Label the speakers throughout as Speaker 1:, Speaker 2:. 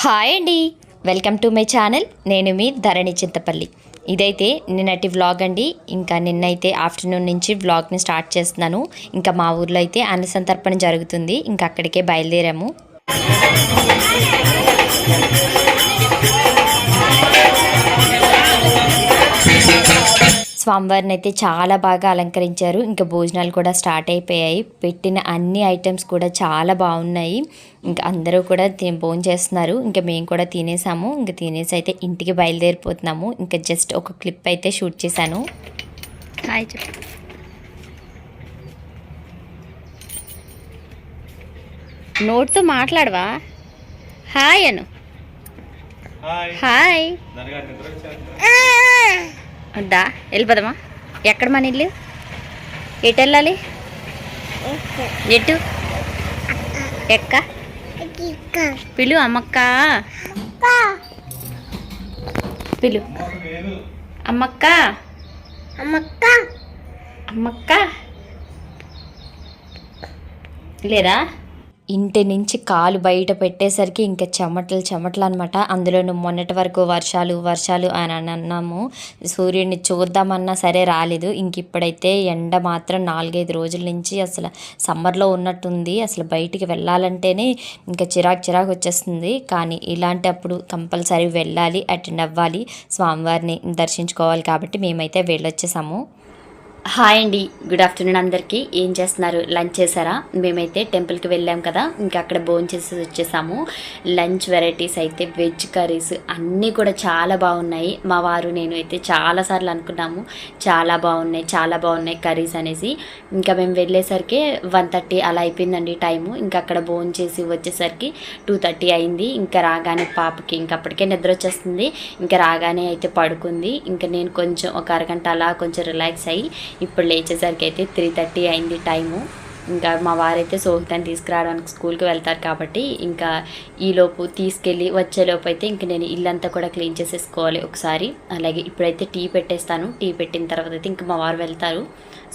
Speaker 1: Hi అండి. Welcome to my channel. నేను మీ ధరణి చింతపల్లి. ఇదైతే నిన్నటి వ్లాగ్ అండి. ఇంకా నిన్నైతే ఆఫ్టర్నూన్ నుంచి వ్లాగ్ని స్టార్ట్ చేస్తున్నాను. ఇంకా మా ఊర్లో అయితే అన్నసంతర్పణ జరుగుతుంది. ఇంకా అక్కడికే బయలుదేరాము. స్వామివారిని అయితే చాలా బాగా అలంకరించారు. ఇంకా భోజనాలు కూడా స్టార్ట్ అయిపోయాయి. పెట్టిన అన్ని ఐటమ్స్ కూడా చాలా బాగున్నాయి. ఇంకా అందరూ కూడా భోజనం చేస్తున్నారు. ఇంకా మేము కూడా తినేసాము. ఇంకా తినేసి అయితే ఇంటికి బయలుదేరిపోతున్నాము. ఇంకా జస్ట్ ఒక క్లిప్ అయితే షూట్ చేశాను. హాయ్ చెప్పు. నోట్తో మాట్లాడవా? హాయ్ అను.
Speaker 2: హాయ్.
Speaker 1: వద్దా వెళ్ళిపోదామా? ఎక్కడ మన ఇల్లు ఎటు వెళ్ళాలి? ఎటు? ఎక్క? పిలు అమ్మక్క. పిలు. అమ్మక్క. అమ్మక్క. లేదా ఇంటి నుంచి కాలు బయట పెట్టేసరికి ఇంకా చెమటలు చెమటలు అనమాట అందులోనూ మొన్నటి వరకు వర్షాలు వర్షాలు అని అని అన్నాము. సూర్యుడిని చూద్దామన్నా సరే రాలేదు. ఇంక ఇప్పుడైతే ఎండ మాత్రం నాలుగైదు రోజుల నుంచి అసలు సమ్మర్లో ఉన్నట్టుంది. అసలు బయటికి వెళ్ళాలంటేనే ఇంకా చిరాకు చిరాకు వచ్చేస్తుంది. కానీ ఇలాంటి అప్పుడు కంపల్సరీ వెళ్ళాలి అటెండ్ అవ్వాలి స్వామివారిని దర్శించుకోవాలి కాబట్టి మేమైతే వెళ్ళొచ్చేసాము. హాయ్ అండి. గుడ్ ఆఫ్టర్నూన్ అందరికీ. ఏం చేస్తున్నారు? లంచ్ చేశారా? మేమైతే టెంపుల్కి వెళ్ళాం కదా. ఇంకా అక్కడ భోజనం చేసి వచ్చేసాము. లంచ్ వెరైటీస్ అయితే వెజ్ కర్రీస్ అన్నీ కూడా చాలా బాగున్నాయి. మా వారు నేను అయితే చాలాసార్లు అనుకున్నాము. చాలా బాగున్నాయి చాలా బాగున్నాయి కర్రీస్ అనేసి. ఇంకా మేము వెళ్ళేసరికి వన్ థర్టీ అలా అయిపోయిందండి టైము. ఇంకా అక్కడ భోజనం చేసి వచ్చేసరికి టూ థర్టీ అయింది. ఇంకా రాగానే పాపకి ఇంకా అప్పటికే నిద్ర వచ్చేస్తుంది. ఇంకా రాగానే అయితే పడుకుంది. ఇంకా నేను కొంచెం ఒక అరగంట అలా కొంచెం రిలాక్స్ అయ్యి ఇప్పుడు లేచేసరికి అయితే త్రీ థర్టీ అయింది టైము. ఇంకా మా వారైతే సోహితాన్ని తీసుకురావడానికి స్కూల్కి వెళ్తారు కాబట్టి ఇంకా ఈలోపు తీసుకెళ్ళి వచ్చేలోపు అయితే ఇంక నేను ఇల్లంతా కూడా క్లీన్ చేసేసుకోవాలి ఒకసారి. అలాగే ఇప్పుడైతే టీ పెట్టేస్తాను. టీ పెట్టిన తర్వాత అయితే ఇంక మా వారు వెళ్తారు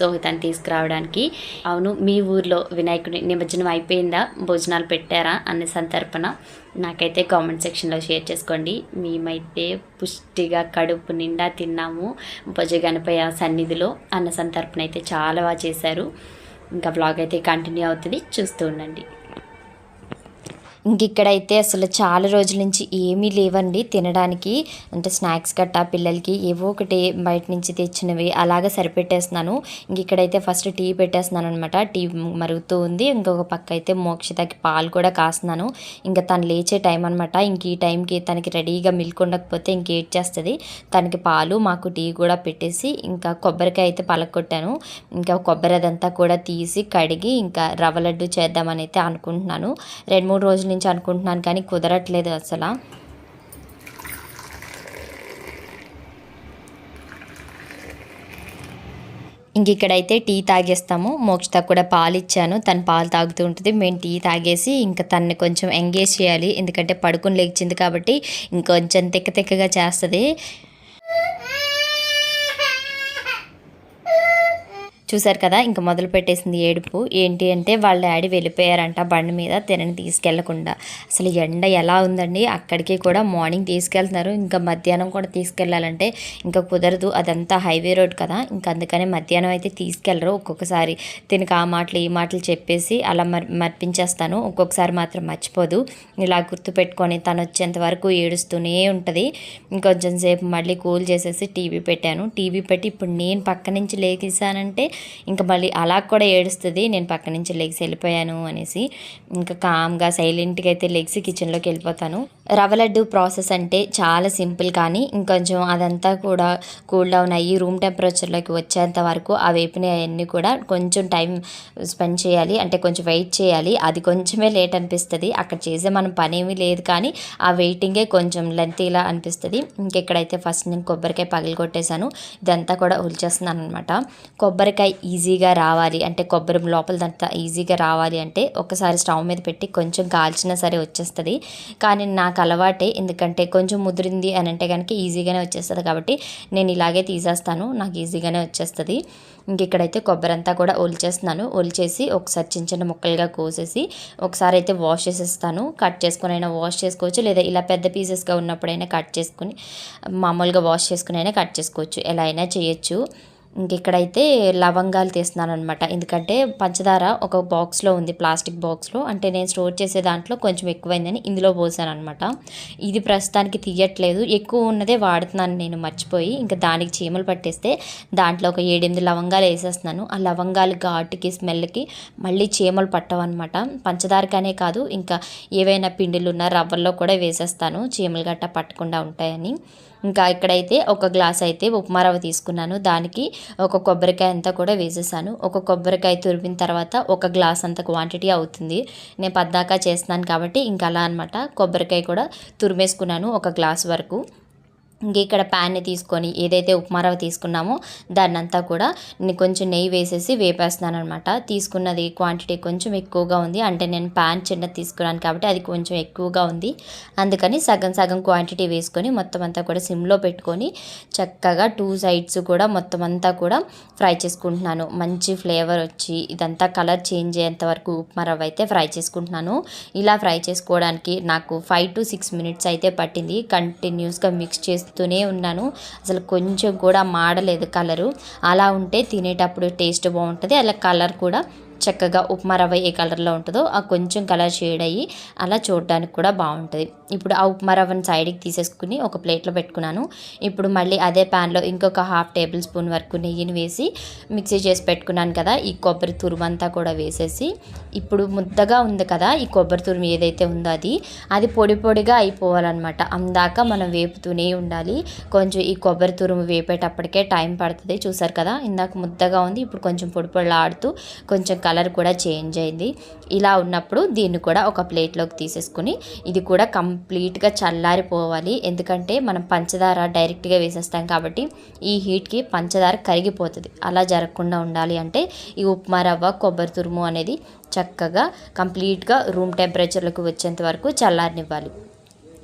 Speaker 1: సోహితాన్ని తీసుకురావడానికి. అవును మీ ఊర్లో వినాయకుడి నిమజ్జనం అయిపోయిందా? భోజనాలు పెట్టారా? అనే సంతర్పణ నాకైతే కామెంట్ సెక్షన్లో షేర్ చేసుకోండి. మేమైతే పుష్టిగా కడుపు నిండా తిన్నాము. భుజగణపయ్య సన్నిధిలో అన్న సంతర్పణ అయితే చాలా బాగా చేశారు. ఇంకా వ్లాగ్ అయితే కంటిన్యూ అవుతుంది. చూస్తూ ఉండండి. ఇంక ఇక్కడైతే అసలు చాలా రోజుల నుంచి ఏమీ లేవండి తినడానికి. అంటే స్నాక్స్ గట్టా పిల్లలకి ఏవో ఒకటి బయట నుంచి తెచ్చినవి అలాగే సరిపెట్టేస్తున్నాను. ఇంక ఇక్కడైతే ఫస్ట్ టీ పెట్టేస్తున్నాను అనమాట టీ మరుగుతూ ఉంది. ఇంకొక పక్క అయితే మోక్షితకి పాలు కూడా కాస్తున్నాను. ఇంకా తను లేచే టైం అనమాట ఇంక ఈ టైంకి తనకి రెడీగా మిల్క్ ఉండకపోతే ఇంకేట్ చేస్తుంది తనకి పాలు మాకు టీ కూడా పెట్టేసి ఇంకా కొబ్బరికాయ అయితే పలకొట్టాను ఇంకా కొబ్బరి అదంతా కూడా తీసి కడిగి ఇంకా రవ్వ లడ్డు చేద్దామని అయితే అనుకుంటున్నాను. రెండు మూడు రోజుల నుంచి అనుకుంటున్నాను కానీ కుదరట్లేదు అసలు. ఇంక ఇక్కడైతే టీ తాగేస్తాము. మోక్షత కూడా పాలు ఇచ్చాను తను పాలు తాగుతూ ఉంటుంది. మేము టీ తాగేసి ఇంకా తనని కొంచెం ఎంగేజ్ చేయాలి. ఎందుకంటే పడుకుని లేచింది కాబట్టి ఇంకొంచెం తిక్క తిక్కగా చేస్తుంది. చూసారు కదా ఇంకా మొదలు పెట్టేసింది ఏడుపు. ఏంటి అంటే వాళ్ళ డాడీ వెళ్ళిపోయారంట బండి మీద తినని తీసుకెళ్ళకుండా. అసలు ఎండ ఎలా ఉందండి? అక్కడికి కూడా మార్నింగ్ తీసుకెళ్తున్నారు. ఇంకా మధ్యాహ్నం కూడా తీసుకెళ్ళాలంటే ఇంకా కుదరదు. అదంతా హైవే రోడ్ కదా. ఇంకా అందుకనే మధ్యాహ్నం అయితే తీసుకెళ్ళరు. ఒక్కొక్కసారి తినక ఆ మాటలు ఈ మాటలు చెప్పేసి అలా మర్ మర్పించేస్తాను. ఒక్కొక్కసారి మాత్రం మర్చిపోదు. ఇలా గుర్తుపెట్టుకొని తను వచ్చేంత వరకు ఏడుస్తూనే ఉంటుంది. ఇంకొంచెం సేపు మళ్ళీ కూల్ చేసేసి టీవీ పెట్టాను. టీవీ పెట్టి ఇప్పుడు నేను పక్క నుంచి లేకేసానంటే ఇంకా మళ్ళీ అలా కూడా ఏడుస్తుంది నేను పక్క నుంచి లెగ్స్ వెళ్ళిపోయాను అనేసి. ఇంకా కామ్గా సైలెంట్గా అయితే లెగ్స్ కిచెన్లోకి వెళ్ళిపోతాను. రవ్వ లడ్డు ప్రాసెస్ అంటే చాలా సింపుల్ కానీ ఇంకొంచెం అదంతా కూడా కూల్ డౌన్ అయ్యి రూమ్ టెంపరేచర్లోకి వచ్చేంత వరకు ఆ వేపిన అవన్నీ కూడా కొంచెం టైం స్పెండ్ చేయాలి. అంటే కొంచెం వెయిట్ చేయాలి. అది కొంచెమే లేట్ అనిపిస్తుంది. అక్కడ చేసే మనం పని ఏమీ లేదు కానీ ఆ వెయిటింగే కొంచెం లెంతీలా అనిపిస్తుంది. ఇంకెక్కడైతే ఫస్ట్ నేను కొబ్బరికాయ పగిలి కొట్టేశాను ఇదంతా కూడా ఉల్చేస్తున్నాను అనమాట కొబ్బరికాయ ఈజీగా రావాలి. అంటే కొబ్బరి లోపలదంతా ఈజీగా రావాలి అంటే ఒకసారి స్టవ్ మీద పెట్టి కొంచెం కాల్చినా సరే వచ్చేస్తుంది. కానీ నాకు నాకు అలవాటే. ఎందుకంటే కొంచెం ముదిరింది అని అంటే కనుక ఈజీగానే వచ్చేస్తుంది కాబట్టి నేను ఇలాగే తీసేస్తాను. నాకు ఈజీగానే వచ్చేస్తుంది. ఇంక ఇక్కడైతే కొబ్బరి అంతా కూడా ఒలిచేస్తున్నాను. ఒలిచేసి ఒకసారి చిన్న చిన్న ముక్కలుగా కోసేసి ఒకసారి అయితే వాష్ చేసేస్తాను. కట్ చేసుకుని అయినా వాష్ చేసుకోవచ్చు. లేదా ఇలా పెద్ద పీసెస్గా ఉన్నప్పుడైనా కట్ చేసుకుని మామూలుగా వాష్ చేసుకుని అయినా కట్ చేసుకోవచ్చు. ఎలా అయినా చేయొచ్చు. ఇంక ఇక్కడైతే లవంగాలు తీస్తున్నాను అనమాట ఎందుకంటే పంచదార ఒక బాక్స్లో ఉంది ప్లాస్టిక్ బాక్స్లో. అంటే నేను స్టోర్ చేసే దాంట్లో కొంచెం ఎక్కువైందని ఇందులో పోసాను అనమాట ఇది ప్రస్తుతానికి తీయట్లేదు. ఎక్కువ ఉన్నదే వాడుతున్నాను నేను మర్చిపోయి. ఇంకా దానికి చీమలు పట్టేస్తే దాంట్లో ఒక ఏడెనిమిది లవంగాలు వేసేస్తున్నాను. ఆ లవంగాలు ఘాటుకి స్మెల్కి మళ్ళీ చీమలు పట్టవన్నమాట. పంచదారకనే కాదు ఇంకా ఏవైనా పిండిలు ఉన్న రవ్వల్లో కూడా వేసేస్తాను. చీమలు గట్ట పట్టకుండా ఉంటాయని. ఇంకా ఇక్కడైతే ఒక గ్లాస్ అయితే ఉప్మా రవ్వ తీసుకున్నాను. దానికి ఒక కొబ్బరికాయ అంతా కూడా వేసేసాను. ఒక కొబ్బరికాయ తురిమిన తర్వాత ఒక గ్లాస్ అంత క్వాంటిటీ అవుతుంది. నేను పద్దాకా చేస్తున్నాను కాబట్టి ఇంకా అలా అనమాట కొబ్బరికాయ కూడా తురిమేసుకున్నాను ఒక గ్లాస్ వరకు. ఇంక ఇక్కడ ప్యాన్ని తీసుకొని ఏదైతే ఉప్మా రవ్వ తీసుకున్నామో దాన్నంతా కూడా కొంచెం నెయ్యి వేసేసి వేపేస్తున్నాను అనమాట తీసుకున్నది క్వాంటిటీ కొంచెం ఎక్కువగా ఉంది. అంటే నేను ప్యాన్ చిన్నది తీసుకున్నాను కాబట్టి అది కొంచెం ఎక్కువగా ఉంది. అందుకని సగం సగం క్వాంటిటీ వేసుకొని మొత్తం అంతా కూడా సిమ్లో పెట్టుకొని చక్కగా టూ సైడ్స్ కూడా మొత్తం అంతా కూడా ఫ్రై చేసుకుంటున్నాను. మంచి ఫ్లేవర్ వచ్చి ఇదంతా కలర్ చేంజ్ అయ్యేంత వరకు ఉప్మా రవ్వ అయితే ఫ్రై చేసుకుంటున్నాను. ఇలా ఫ్రై చేసుకోవడానికి నాకు ఫైవ్ టు సిక్స్ మినిట్స్ అయితే పట్టింది. కంటిన్యూస్గా మిక్స్ చేసి చేస్తూనే ఉన్నాను. అసలు కొంచెం కూడా మాడలేదు కలరు. అలా ఉంటే తినేటప్పుడు టేస్ట్ బాగుంటుంది. అలా కలర్ కూడా చక్కగా ఉప్మా రవ్వ ఏ కలర్లో ఉంటుందో ఆ కొంచెం కలర్ షేడ్ అయ్యి అలా చూడడానికి కూడా బాగుంటుంది. ఇప్పుడు ఆ ఉప్మా రవ్వని సైడ్కి తీసేసుకుని ఒక ప్లేట్లో పెట్టుకున్నాను. ఇప్పుడు మళ్ళీ అదే ప్యాన్లో ఇంకొక హాఫ్ టేబుల్ స్పూన్ వరకు నెయ్యిని వేసి మిక్సీ చేసి పెట్టుకున్నాను కదా ఈ కొబ్బరి తురుమంతా కూడా వేసేసి. ఇప్పుడు ముద్దగా ఉంది కదా ఈ కొబ్బరి తురుము ఏదైతే ఉందో అది అది పొడి పొడిగా అయిపోవాలన్నమాట. అందాక మనం వేపుతూనే ఉండాలి. కొంచెం ఈ కొబ్బరి తురుము వేపేటప్పటికే టైం పడుతుంది. చూసారు కదా ఇందాక ముద్దగా ఉంది ఇప్పుడు కొంచెం పొడి పొడిలాడుతూ కొంచెం కలర్ కూడా చేంజ్ అయింది. ఇలా ఉన్నప్పుడు దీన్ని కూడా ఒక ప్లేట్లోకి తీసేసుకుని ఇది కూడా కంప్లీట్గా చల్లారిపోవాలి. ఎందుకంటే మనం పంచదార డైరెక్ట్గా వేసేస్తాం కాబట్టి ఈ హీట్కి పంచదార కరిగిపోతుంది. అలా జరగకుండా ఉండాలి అంటే ఈ ఉప్మా రవ్వ కొబ్బరి తురుము అనేది చక్కగా కంప్లీట్గా రూమ్ టెంపరేచర్లకు వచ్చేంత వరకు చల్లారనివ్వాలి.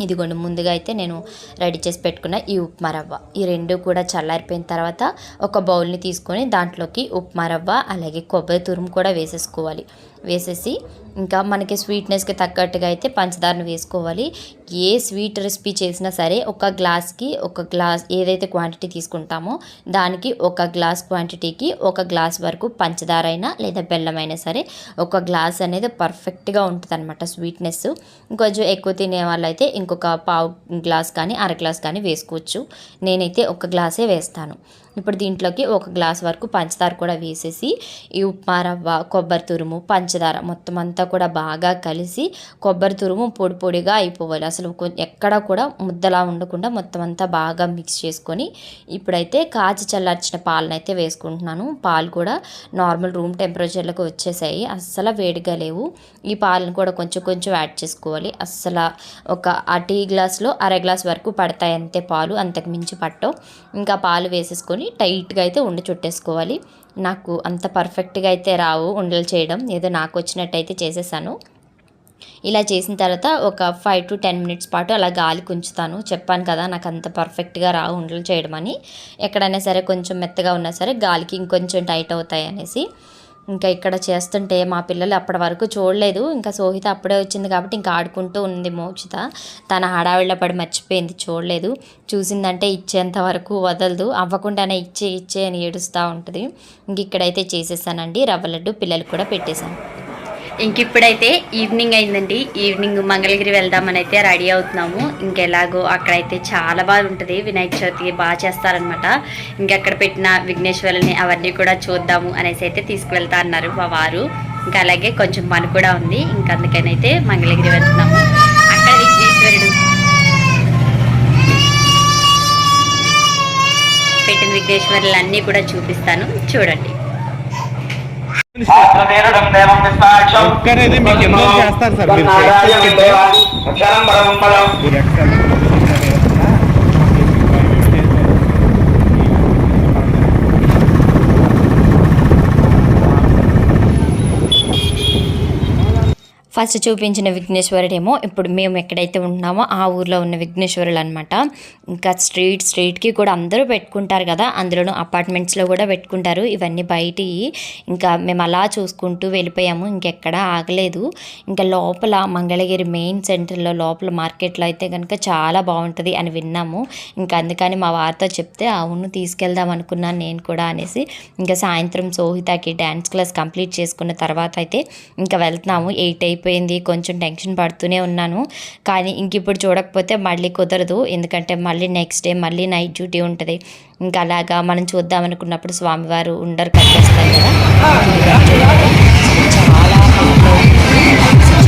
Speaker 1: ఇదిగోండి ముందుగా అయితే నేను రెడీ చేసి పెట్టుకున్న ఈ ఉప్మా రవ్వ. ఈ రెండు కూడా చల్లారిపోయిన తర్వాత ఒక బౌల్ని తీసుకొని దాంట్లోకి ఉప్మా రవ్వ అలాగే కొబ్బరి తురుము కూడా వేసేసుకోవాలి. వేసేసి ఇంకా మనకి స్వీట్నెస్కి తగ్గట్టుగా అయితే పంచదారను వేసుకోవాలి. ఏ స్వీట్ రెసిపీ చేసినా సరే ఒక గ్లాస్కి ఒక గ్లాస్ ఏదైతే క్వాంటిటీ తీసుకుంటామో దానికి ఒక గ్లాస్ క్వాంటిటీకి ఒక గ్లాస్ వరకు పంచదార అయినా లేదా బెల్లం అయినా సరే ఒక గ్లాస్ అనేది పర్ఫెక్ట్గా ఉంటుంది అనమాట స్వీట్నెస్ ఇంకొంచెం ఎక్కువ తినే వాళ్ళైతే ఇంకొక పావు గ్లాస్ కానీ అర గ్లాస్ కానీ వేసుకోవచ్చు. నేనైతే ఒక గ్లాసే వేస్తాను. ఇప్పుడు దీంట్లోకి ఒక గ్లాస్ వరకు పంచదార కూడా వేసేసి ఈ ఉప్మా రవ్వ కొబ్బరి తురుము పంచదార మొత్తం అంతా అంతా కూడా బాగా కలిసి కొబ్బరి తురుము పొడి పొడిగా అయిపోవాలి. అసలు ఎక్కడా ఎక్కడ కూడా ముద్దలా ఉండకుండా మొత్తం అంతా బాగా మిక్స్ చేసుకొని ఇప్పుడైతే కాచి చల్లార్చిన పాలను అయితే వేసుకుంటున్నాను. పాలు కూడా నార్మల్ రూమ్ టెంపరేచర్లకు వచ్చేసాయి. అస్సలు వేడిగా లేవు. ఈ పాలను కూడా కొంచెం కొంచెం యాడ్ చేసుకోవాలి. అస్సలు ఒక ఆ టీ గ్లాస్లో అర గ్లాస్ వరకు పడతాయి అంతే పాలు. అంతకు మించి పట్టవు. ఇంకా పాలు వేసేసుకొని టైట్గా అయితే ఉండి చుట్టేసుకోవాలి. నాకు అంత పర్ఫెక్ట్గా అయితే రావు ఉండలు చేయడం. ఏదో నాకు వచ్చినట్టయితే చేసేసాను. ఇలా చేసిన తర్వాత ఒక ఫైవ్ టు టెన్ మినిట్స్ పాటు అలా గాలి ఉంచుతాను చెప్పాను కదా నాకు అంత పర్ఫెక్ట్గా రావు ఉండలు చేయడం అని. ఎక్కడైనా సరే కొంచెం మెత్తగా ఉన్నా సరే గాలికి ఇంకొంచెం టైట్ అవుతాయి అనేసి. ఇంకా ఇక్కడ చేస్తుంటే మా పిల్లలు అప్పటి వరకు చూడలేదు. ఇంకా సోహిత అప్పుడే వచ్చింది కాబట్టి ఇంకా ఆడుకుంటూ ఉంది మోక్షిత. తన హడావిళ్ళ పడి మర్చిపోయింది చూడలేదు. చూసిందంటే ఇచ్చేంత వరకు వదలదు. అవ్వకుండానే ఇచ్చే ఇచ్చే అని ఏడుస్తూ ఉంటుంది. ఇంక ఇక్కడైతే చేసేసానండి. రవ్వ లడ్డు పిల్లలు కూడా పెట్టేశాను. ఇంక ఇప్పుడైతే ఈవినింగ్ అయిందండి. ఈవినింగ్ మంగళగిరి వెళ్దామని అయితే రెడీ అవుతున్నాము. ఇంకెలాగో అక్కడైతే చాలా బాగా ఉంటుంది. వినాయక చవితి బాగా చేస్తారనమాట ఇంకెక్కడ పెట్టిన విఘ్నేశ్వరుని అవన్నీ కూడా చూద్దాము అనేసి అయితే తీసుకువెళ్తా అన్నారు మా వారు. ఇంకా అలాగే కొంచెం పని కూడా ఉంది. ఇంకందుకనైతే మంగళగిరి వెళ్తున్నాము. అక్కడ విఘ్నేశ్వరుడు పెట్టిన విఘ్నేశ్వరులు అన్నీ కూడా చూపిస్తాను. చూడండి.
Speaker 2: ఒక్కరేది మీకు ఎన్నో చేస్తారు సార్ మీరు
Speaker 3: నారాయణం అక్షరం
Speaker 1: ఫస్ట్ చూపించిన విఘ్నేశ్వరుడేమో. ఇప్పుడు మేము ఎక్కడైతే ఉన్నామో ఆ ఊర్లో ఉన్న విఘ్నేశ్వరులు అనమాట ఇంకా స్ట్రీట్ స్ట్రీట్కి కూడా అందరూ పెట్టుకుంటారు కదా. అందులోనూ అపార్ట్మెంట్స్లో కూడా పెట్టుకుంటారు. ఇవన్నీ బయటి ఇంకా మేము అలా చూసుకుంటూ వెళ్ళిపోయాము. ఇంకెక్కడ ఆగలేదు. ఇంకా లోపల మంగళగిరి మెయిన్ సెంటర్లో లోపల మార్కెట్లో అయితే కనుక చాలా బాగుంటుంది అని విన్నాము. ఇంకా అందుకని మా వారితో చెప్తే అవును తీసుకెళ్దాం అనుకున్నాను నేను కూడా అనేసి ఇంకా సాయంత్రం సోహితకి డ్యాన్స్ క్లాస్ కంప్లీట్ చేసుకున్న తర్వాత అయితే ఇంకా వెళ్తున్నాము. ఎయిట్ అయిపోయి అయిపోయింది. కొంచెం టెన్షన్ పడుతూనే ఉన్నాను. కానీ ఇంక ఇప్పుడు చూడకపోతే మళ్ళీ కుదరదు. ఎందుకంటే మళ్ళీ నెక్స్ట్ డే మళ్ళీ నైట్ డ్యూటీ ఉంటుంది. ఇంకా అలాగా మనం చూద్దాం అనుకున్నప్పుడు స్వామివారు ఉండరు కట్టేస్తారు కదా. చాలా బాగుంది.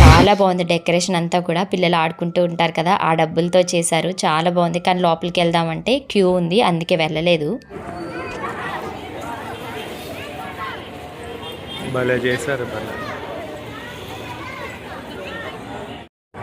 Speaker 1: చాలా బాగుంది డెకరేషన్ అంతా కూడా. పిల్లలు ఆడుకుంటూ ఉంటారు కదా. ఆ డబ్బులతో చేశారు. చాలా బాగుంది. కానీ లోపలికి వెళ్దామంటే క్యూ ఉంది. అందుకే వెళ్ళలేదు.
Speaker 2: భలే చేశారు భలే.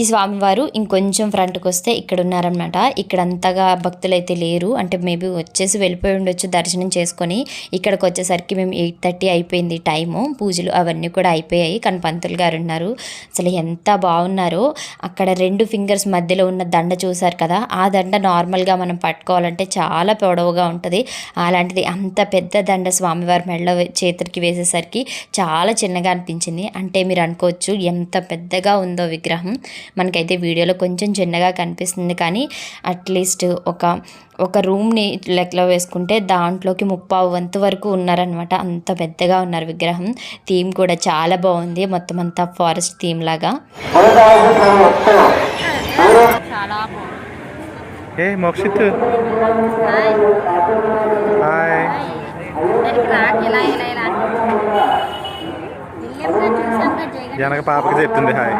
Speaker 1: ఈ స్వామివారు ఇంకొంచెం ఫ్రంట్కి వస్తే ఇక్కడ ఉన్నారనమాట ఇక్కడ అంతగా భక్తులు అయితే లేరు. అంటే మేబీ వచ్చేసి వెళ్ళిపోయి ఉండొచ్చు దర్శనం చేసుకొని ఇక్కడికి వచ్చేసరికి మేము ఎయిట్ థర్టీ అయిపోయింది టైము. పూజలు అవన్నీ కూడా అయిపోయాయి. కానీ పంతులు గారు ఉన్నారు. అసలు ఎంత బాగున్నారో. అక్కడ రెండు ఫింగర్స్ మధ్యలో ఉన్న దండ చూశారు కదా. ఆ దండ నార్మల్గా మనం పట్టుకోవాలంటే చాలా పొడవుగా ఉంటుంది. అలాంటిది అంత పెద్ద దండ స్వామివారి మెడలో చేతికి వేసేసరికి చాలా చిన్నగా అనిపించింది. అంటే మీరు అనుకోవచ్చు ఎంత పెద్దగా ఉందో విగ్రహం. మనకైతే వీడియోలో కొంచెం చిన్నగా కనిపిస్తుంది కానీ అట్లీస్ట్ ఒక ఒక రూమ్ని లెక్కలో వేసుకుంటే దాంట్లోకి ముప్పావు వంతు వరకు ఉన్నారనమాట అంత పెద్దగా ఉన్నారు విగ్రహం. థీమ్ కూడా చాలా బాగుంది. మొత్తం అంతా ఫారెస్ట్ థీమ్ లాగా.
Speaker 2: ఏ మోక్షిత్. హాయ్. వెనక పాపకి చెప్తుంది హాయ్.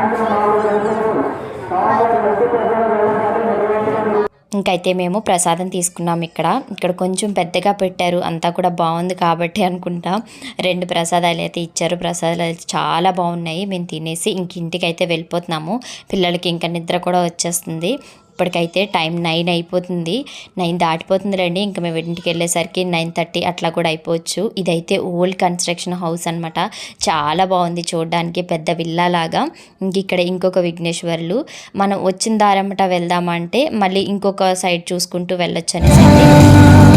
Speaker 1: ఇంకైతే మేము ప్రసాదం తీసుకున్నాం ఇక్కడ. ఇక్కడ కొంచెం పెద్దగా పెట్టారు. అంతా కూడా బాగుంది కాబట్టి అనుకుంటా. రెండు ప్రసాదాలు అయితే ఇచ్చారు. ప్రసాదాలు అయితే చాలా బాగున్నాయి. మేము తినేసి ఇంక ఇంటికి అయితే వెళ్ళిపోతున్నాము. పిల్లలకి ఇంకా నిద్ర కూడా వచ్చేస్తుంది. ఇప్పటికైతే టైం నైన్ అయిపోతుంది. నైన్ దాటిపోతుంది రండి. ఇంకా మేము ఇంటికి వెళ్ళేసరికి నైన్ థర్టీ అట్లా కూడా అయిపోవచ్చు. ఇదైతే ఓల్డ్ కన్స్ట్రక్షన్ హౌస్ అనమాట చాలా బాగుంది చూడడానికి. పెద్ద విల్లా లాగా. ఇంక ఇక్కడ ఇంకొక విఘ్నేశ్వరులు. మనం వచ్చిన దారమ్మట వెళ్దామంటే మళ్ళీ ఇంకొక సైడ్ చూసుకుంటూ వెళ్ళొచ్చు అనేసి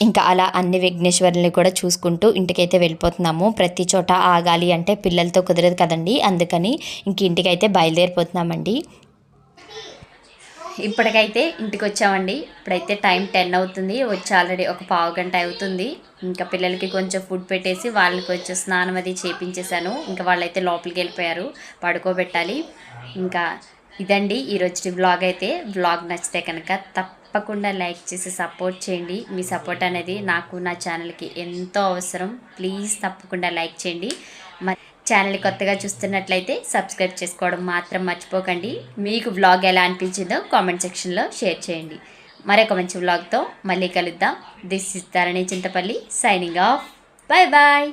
Speaker 1: ఇంకా అలా అన్ని విఘ్నేశ్వరుల్ని కూడా చూసుకుంటూ ఇంటికైతే వెళ్ళిపోతున్నాము. ప్రతి చోట ఆగాలి అంటే పిల్లలతో కుదరదు కదండి. అందుకని ఇంక ఇంటికైతే బయలుదేరిపోతున్నామండి. ఇప్పటికైతే ఇంటికి వచ్చామండి ఇప్పుడైతే టైం టెన్ అవుతుంది. వచ్చి ఆల్రెడీ ఒక పావు గంట అవుతుంది. ఇంకా పిల్లలకి కొంచెం ఫుడ్ పెట్టేసి వాళ్ళకి వచ్చి స్నానం అది చేపించేశాను. ఇంకా వాళ్ళైతే లోపలికి వెళ్ళిపోయారు. పడుకోబెట్టాలి. ఇంకా ఇదండి ఈరోజు వ్లాగ్ అయితే వ్లాగ్ నచ్చితే కనుక తప్పకుండా లైక్ చేసి సపోర్ట్ చేయండి. మీ సపోర్ట్ అనేది నాకు నా ఛానల్కి ఎంతో అవసరం. ప్లీజ్ తప్పకుండా లైక్ చేయండి. మరి ఛానల్ కొత్తగా చూస్తున్నట్లయితే సబ్స్క్రైబ్ చేసుకోవడం మాత్రం మర్చిపోకండి. మీకు వ్లాగ్ ఎలా అనిపించిందో కామెంట్ సెక్షన్లో షేర్ చేయండి. మరొక మంచి వ్లాగ్తో మళ్ళీ కలుద్దాం. This is Dharani Chintapalli signing off bye bye